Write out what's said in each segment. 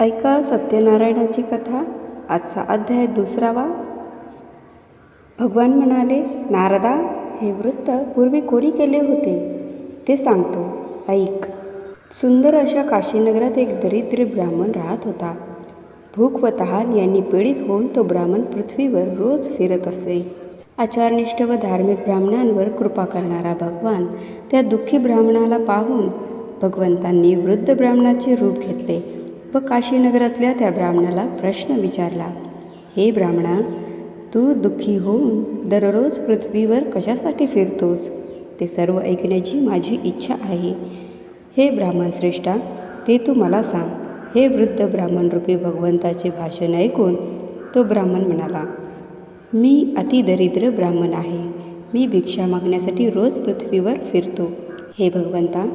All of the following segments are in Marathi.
ऐका सत्यनारायणाची कथा आजचा अध्याय दुसरावा. भगवान म्हणाले नारदा हे वृत्त पूर्वी कोणी केले होते? ते सांगतो ऐक. सुंदर अशा काशीनगरात एक दरिद्र ब्राह्मण राहत होता. भूक व तहान यांनी पीडित होऊन तो ब्राह्मण पृथ्वीवर रोज फिरत असे. आचारनिष्ठ व धार्मिक ब्राह्मणांवर कृपा करणारा भगवान त्या दुःखी ब्राह्मणाला पाहून भगवंतांनी वृद्ध ब्राह्मणाचे रूप घेतले. व काशीनगरातल्या त्या ब्राह्मणाला प्रश्न विचारला हे ब्राह्मणा तू दुःखी होऊन दररोज पृथ्वीवर कशासाठी फिरतोस? ते सर्व ऐकण्याची माझी इच्छा आहे. हे ब्राह्मणश्रेष्ठा ते तू मला सांग. हे वृद्ध ब्राह्मणरूपी भगवंताचे भाषण ऐकून तो ब्राह्मण म्हणाला मी अतिदरिद्र ब्राह्मण आहे. मी भिक्षा मागण्यासाठी रोज पृथ्वीवर फिरतो. हे भगवंता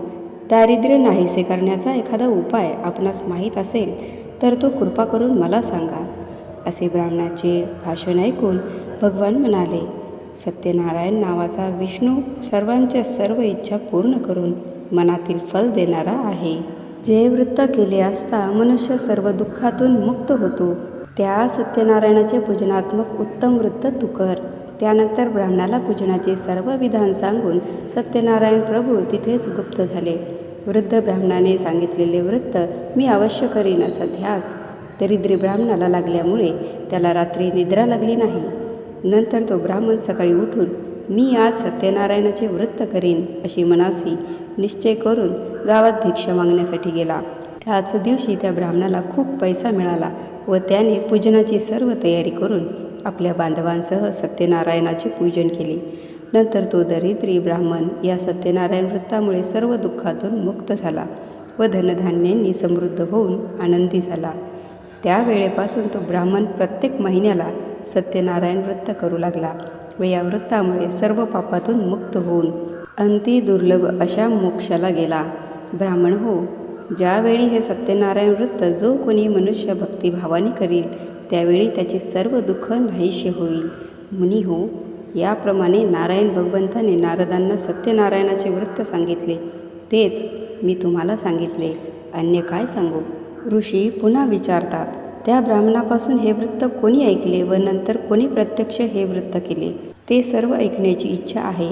दारिद्र्य नाहीसे करण्याचा एखादा उपाय आपणास माहीत असेल तर तो कृपा करून मला सांगा असे ब्राह्मणाचे भाषण ऐकून भगवान म्हणाले सत्यनारायण नावाचा विष्णू सर्वांच्या सर्व इच्छा पूर्ण करून मनातील फल देणारा आहे. जे वृत्त केले असता मनुष्य सर्व दुःखातून मुक्त होतो त्या सत्यनारायणाचे पूजनात्मक उत्तम वृत्त तू कर त्यानंतर ब्राह्मणाला पूजनाचे सर्व विधान सांगून सत्यनारायण प्रभू तिथेच गुप्त झाले. वृद्ध ब्राह्मणाने सांगितलेले वृत्त मी अवश्य करीन असा ध्यास दरिद्री ब्राह्मणाला लागल्यामुळे त्याला रात्री निद्रा लागली नाही. नंतर तो ब्राह्मण सकाळी उठून मी आज सत्यनारायणाचे वृत्त करीन अशी मनासी निश्चय करून गावात भिक्षा मागण्यासाठी गेला. त्याच दिवशी त्या ब्राह्मणाला खूप पैसा मिळाला व त्याने पूजनाची सर्व तयारी करून आपल्या बांधवांसह सत्यनारायणाचे पूजन केले. नंतर तो दरिद्री ब्राह्मण या सत्यनारायण वृत्तामुळे सर्व दुःखातून मुक्त झाला व धनधान्यांनी समृद्ध होऊन आनंदी झाला. त्यावेळेपासून तो ब्राह्मण प्रत्येक महिन्याला सत्यनारायण व्रत करू लागला व या व्रतामुळे सर्व पापातून मुक्त होऊन अंती दुर्लभ अशा मोक्षाला गेला. ब्राह्मण हो ज्यावेळी हे सत्यनारायण व्रत जो कोणी मनुष्य भक्तिभावाने करील त्यावेळी त्याचे सर्व दुःख नाहीसे होईल. मुनी हो याप्रमाणे नारायण भगवंताने नारदांना सत्यनारायणाचे वृत्त सांगितले. तेच मी तुम्हाला सांगितले. अन्य काय सांगू? ऋषी पुन्हा विचारतात त्या ब्राह्मणापासून हे वृत्त कोणी ऐकले व नंतर कोणी प्रत्यक्ष हे वृत्त केले ते सर्व ऐकण्याची इच्छा आहे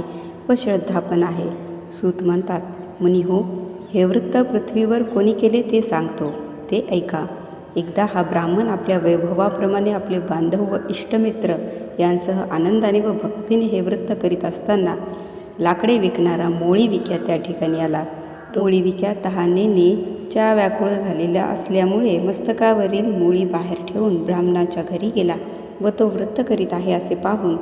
व श्रद्धा पण आहे. सूत म्हणतात मुनी हो हे वृत्त पृथ्वीवर कोणी केले ते सांगतो. ते ऐका. एकदा हा ब्राह्मण आपल्या वैभवाप्रमाणे आपले बांधव व इष्टमित्र यांसह आनंदाने व भक्तीने हे व्रत करीत असताना लाकडे विकणारा मोळी विक्या त्या ठिकाणी आला. मोळी विक्या तहानेने च्या व्याकुळ झालेल्या असल्यामुळे मस्तकावरील मुळी बाहेर ठेवून ब्राह्मणाच्या घरी गेला व तो व्रत करीत आहे असे पाहून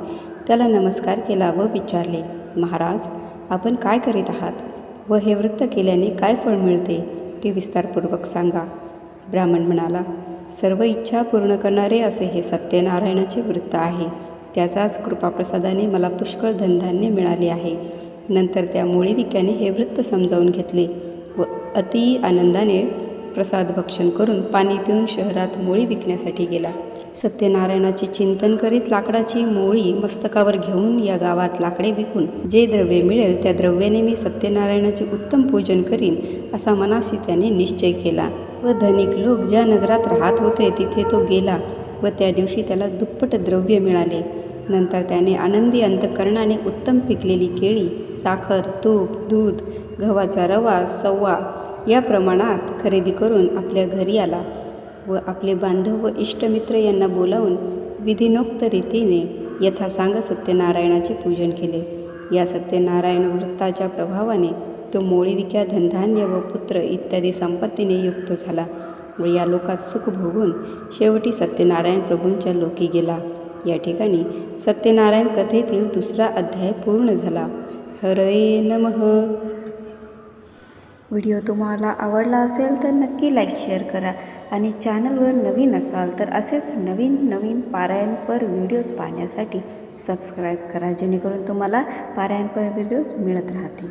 त्याला नमस्कार केला व विचारले महाराज आपण काय करीत आहात? व हे व्रत केल्याने काय फळ मिळते? ते विस्तारपूर्वक सांगा. ब्राह्मण म्हणाला सर्व इच्छा पूर्ण करणारे असे हे सत्यनारायणाचे वृत्त आहे. त्याचाच कृपाप्रसादाने मला पुष्कळ धनधान्य मिळाले आहे. नंतर त्या मुळीविक्याने हे वृत्त समजावून घेतले व अति आनंदाने प्रसाद भक्षण करून पाणी पिऊन शहरात मोळी विकण्यासाठी गेला. सत्यनारायणाचे चिंतन करीत लाकडाची मोळी मस्तकावर घेऊन या गावात लाकडे विकून जे द्रव्य मिळेल त्या द्रव्याने मी सत्यनारायणाचे उत्तम पूजन करीन असा मनासी त्याने निश्चय केला. व धनिक लोक ज्या नगरात राहत होते तिथे तो गेला व त्या दिवशी त्याला दुप्पट द्रव्य मिळाले. नंतर त्याने आनंदी अंतकरणाने उत्तम पिकलेली केळी साखर तूप दूध गव्हाचा रवा सव्वा या प्रमाणात खरेदी करून आपल्या घरी आला व आपले बांधव व इष्टमित्र यांना बोलावून विधिनोक्त रीतीने यथासांग सत्यनारायणाचे पूजन केले. या सत्यनारायण वृत्ताच्या प्रभावाने तो मोळीविक्या धनधान्य व पुत्र इत्यादी संपत्तीने युक्त झाला व या लोकात सुख भोगून शेवटी सत्यनारायण प्रभूंच्या लोकी गेला. या ठिकाणी सत्यनारायण कथेतील दुसरा अध्याय पूर्ण झाला. हरये नमः. व्हिडिओ तुम्हाला आवडला असेल तर नक्की लाईक शेअर करा आणि चॅनलवर नवीन असाल तर असेच नवीन नवीन पारायणपर व्हिडिओज पाहण्यासाठी सबस्क्राईब करा जेणेकरून तुम्हाला पारायणपर व्हिडिओज मिळत राहतील.